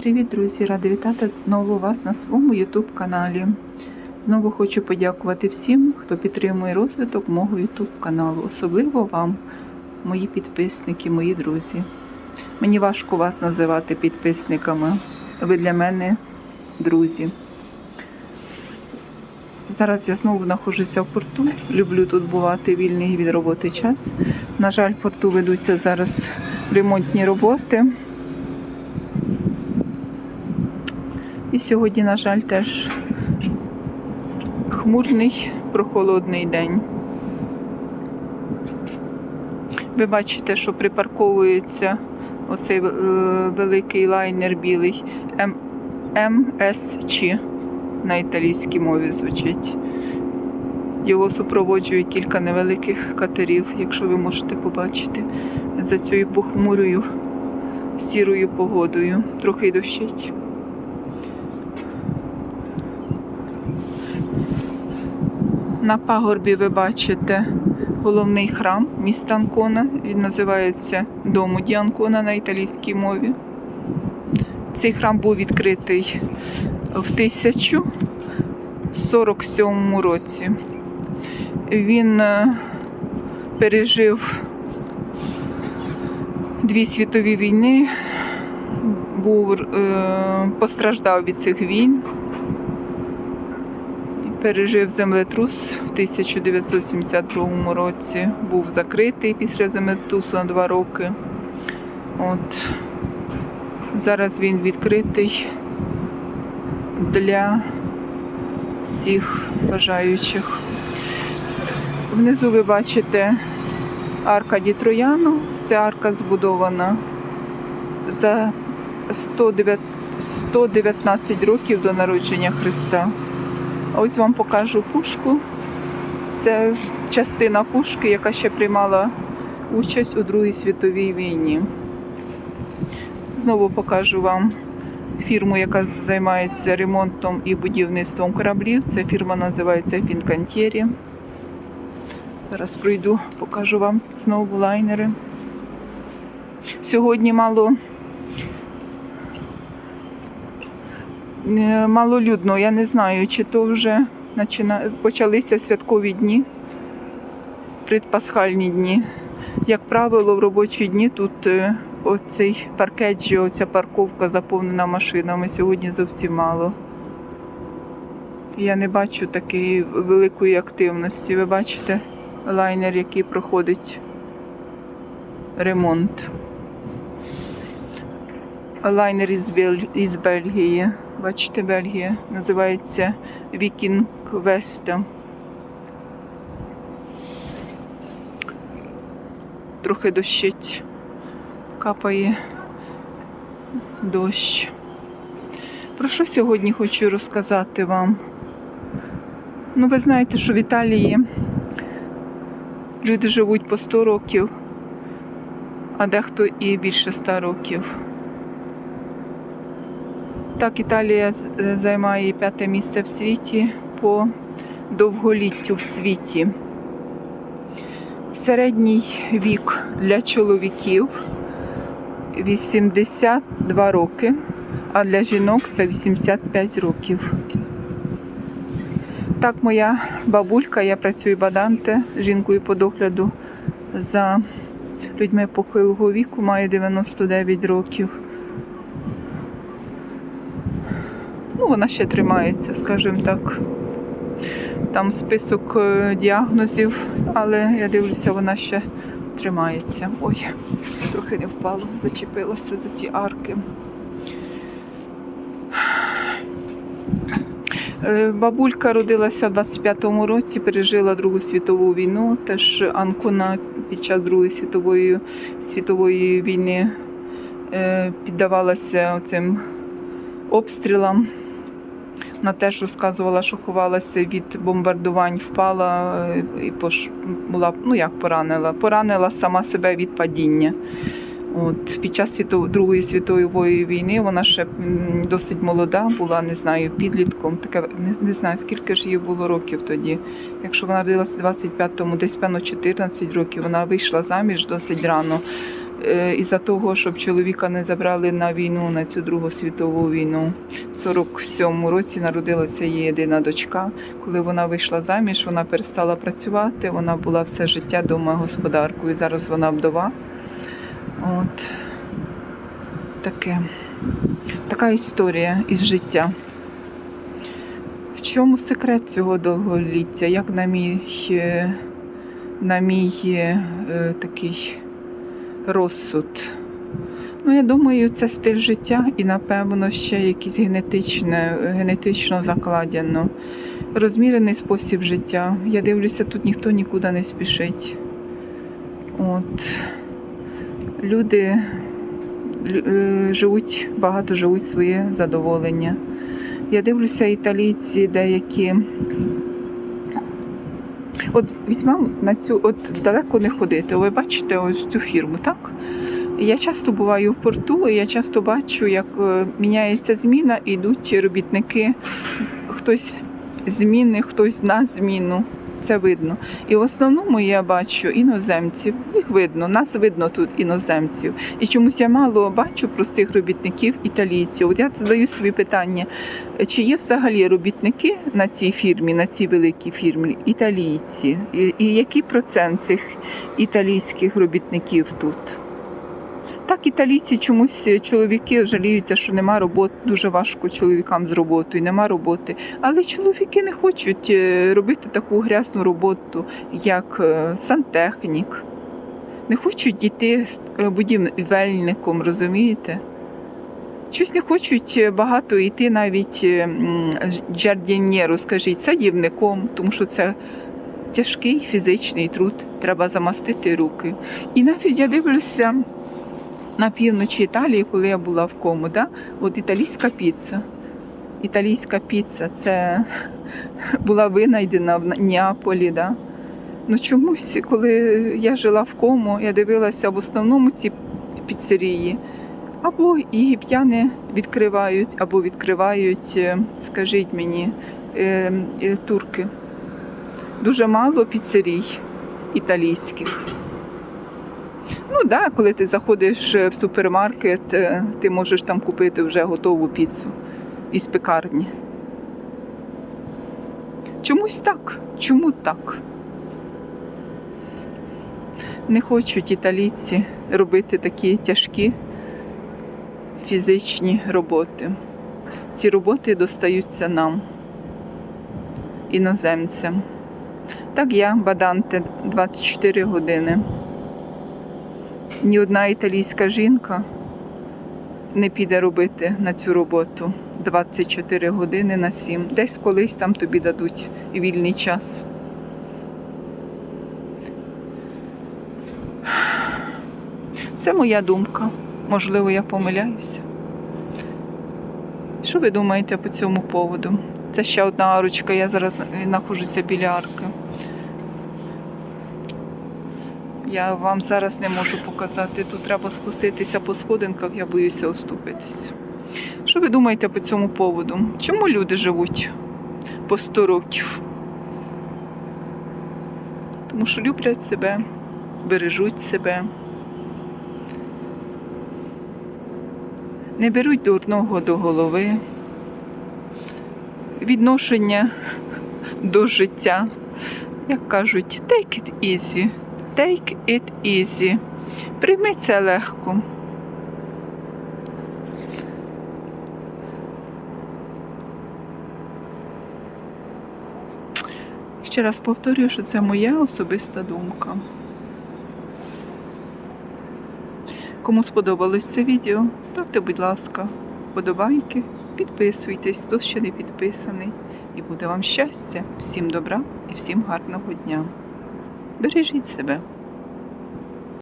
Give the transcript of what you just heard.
Привіт, друзі! Рада вітати знову вас на своєму YouTube каналі. Знову хочу подякувати всім, хто підтримує розвиток мого YouTube каналу, особливо вам, мої підписники, мої друзі. Мені важко вас називати підписниками. Ви для мене друзі. Зараз я знову знаходжуся в порту. Люблю тут бувати вільний від роботи час. На жаль, в порту ведуться зараз ремонтні роботи. І сьогодні, на жаль, теж хмурний, прохолодний день. Ви бачите, що припарковується оцей е, великий лайнер білий МСЧ на італійській мові звучить. Його супроводжують кілька невеликих катерів, якщо ви можете побачити, за цією похмурою сірою погодою. Трохи дощить. На пагорбі ви бачите головний храм міста Анкона. Він називається Дому Ді Анкона на італійській мові. Цей храм був відкритий в 1047 році. Він е, пережив дві світові війни, був, е, постраждав від цих війн пережив землетрус в 1972 році. Був закритий після землетрусу на два роки. От. Зараз він відкритий для всіх бажаючих. Внизу ви бачите арка Ді Трояну. Ця арка збудована за 119 років до народження Христа. Ось вам покажу пушку. Це частина пушки, яка ще приймала участь у Другій світовій війні. Знову покажу вам фірму, яка займається ремонтом і будівництвом кораблів. Ця фірма називається Фінкантєрі. Зараз пройду, покажу вам знову лайнери. Сьогодні мало малолюдно. Я не знаю, чи то вже почалися святкові дні, предпасхальні дні. Як правило, в робочі дні тут е, оцей паркеджі, оця парковка заповнена машинами. Сьогодні зовсім мало. Я не бачу такої великої активності. Ви бачите лайнер, який проходить ремонт. Лайнер із Бельгії. Бачите, Бельгія. Називається Вікінг Веста. Трохи дощить. Капає дощ. Про що сьогодні хочу розказати вам? Ну, ви знаєте, що в Італії люди живуть по 100 років, а дехто і більше 100 років. Так, Італія займає п'яте місце в світі по довголіттю в світі. Середній вік для чоловіків 82 роки, а для жінок це 85 років. Так, моя бабулька, я працюю баданте, жінкою по догляду за людьми похилого віку, має 99 років. Вона ще тримається, скажімо так. Там список е, діагнозів, але я дивлюся, вона ще тримається. Ой, трохи не впала, зачепилася за ці арки. Е, Бабулька родилася в 25-му році, пережила Другу світову війну. Теж Анкона під час Другої світової, світової війни е, піддавалася цим обстрілам. Вона теж розказувала, що ховалася від бомбардувань, впала е, і пош... була, ну як поранила, поранила сама себе від падіння. От, під час світов... Другої світової війни вона ще досить молода була, не знаю, підлітком. Таке, не, не знаю, скільки ж їй було років тоді. Якщо вона родилася в 25-му, десь певно 14 років, вона вийшла заміж досить рано. Е, із-за того, щоб чоловіка не забрали на війну, на цю Другу світову війну. В 47-му році народилася її єдина дочка. Коли вона вийшла заміж, вона перестала працювати, вона була все життя домогосподаркою. Зараз вона вдова. От таке. Така історія із життя. В чому секрет цього довголіття? Як на мій, е, на мій е, такий розсуд? Ну, я думаю, це стиль життя і, напевно, ще якийсь генетичне, генетично закладено. Розмірений спосіб життя. Я дивлюся, тут ніхто нікуди не спішить. От. Люди е, живуть, багато живуть своє задоволення. Я дивлюся, італійці деякі. От візьмемо на цю, от далеко не ходити. Ви бачите ось цю фірму, так? Я часто буваю в порту, і я часто бачу, як е, міняється зміна, і йдуть робітники. Хтось зміни, хтось на зміну. Це видно. І в основному я бачу іноземців. Їх видно, нас видно тут іноземців. І чомусь я мало бачу простих робітників італійців. От я задаю собі питання, чи є взагалі робітники на цій фірмі, на цій великій фірмі, італійці? І, і який процент цих італійських робітників тут? Так, італійці чомусь чоловіки жаліються, що нема роботи, дуже важко чоловікам з роботою, нема роботи. Але чоловіки не хочуть е, робити таку грязну роботу, як е, сантехнік. Не хочуть йти е, будівельником, розумієте? Щось не хочуть е, багато йти навіть е, джардінєру, скажіть, садівником, тому що це тяжкий фізичний труд, треба замастити руки. І навіть я дивлюся на півночі Італії, коли я була в кому, да? от італійська піца. Італійська піца це була винайдена в Неаполі. Да? Ну чомусь, коли я жила в кому, я дивилася в основному ці піцерії. Або єгиптяни відкривають, або відкривають, е, скажіть мені, е, е, турки. Дуже мало піцерій італійських. Ну да, коли ти заходиш в супермаркет, е, ти можеш там купити вже готову піцу із пекарні. Чомусь так. Чому так? Не хочуть італійці робити такі тяжкі фізичні роботи. Ці роботи достаються нам, іноземцям. Так я, Баданте, 24 години. Ні одна італійська жінка не піде робити на цю роботу 24 години на 7. Десь колись там тобі дадуть вільний час. Це моя думка. Можливо, я помиляюся. Що ви думаєте по цьому поводу? Це ще одна арочка, я зараз знаходжуся біля арки. Я вам зараз не можу показати. Тут треба спуститися по сходинках, я боюся оступитись. Що ви думаєте по цьому поводу? Чому люди живуть по 100 років? Тому що люблять себе, бережуть себе. Не беруть дурного до голови. Відношення до життя, як кажуть, take it easy. Take it easy. Прийми це легко. Ще раз повторюю, що це моя особиста думка. Кому сподобалось це відео, ставте, будь ласка, вподобайки, підписуйтесь, хто ще не підписаний. І буде вам щастя, всім добра і всім гарного дня. Бережіть себе.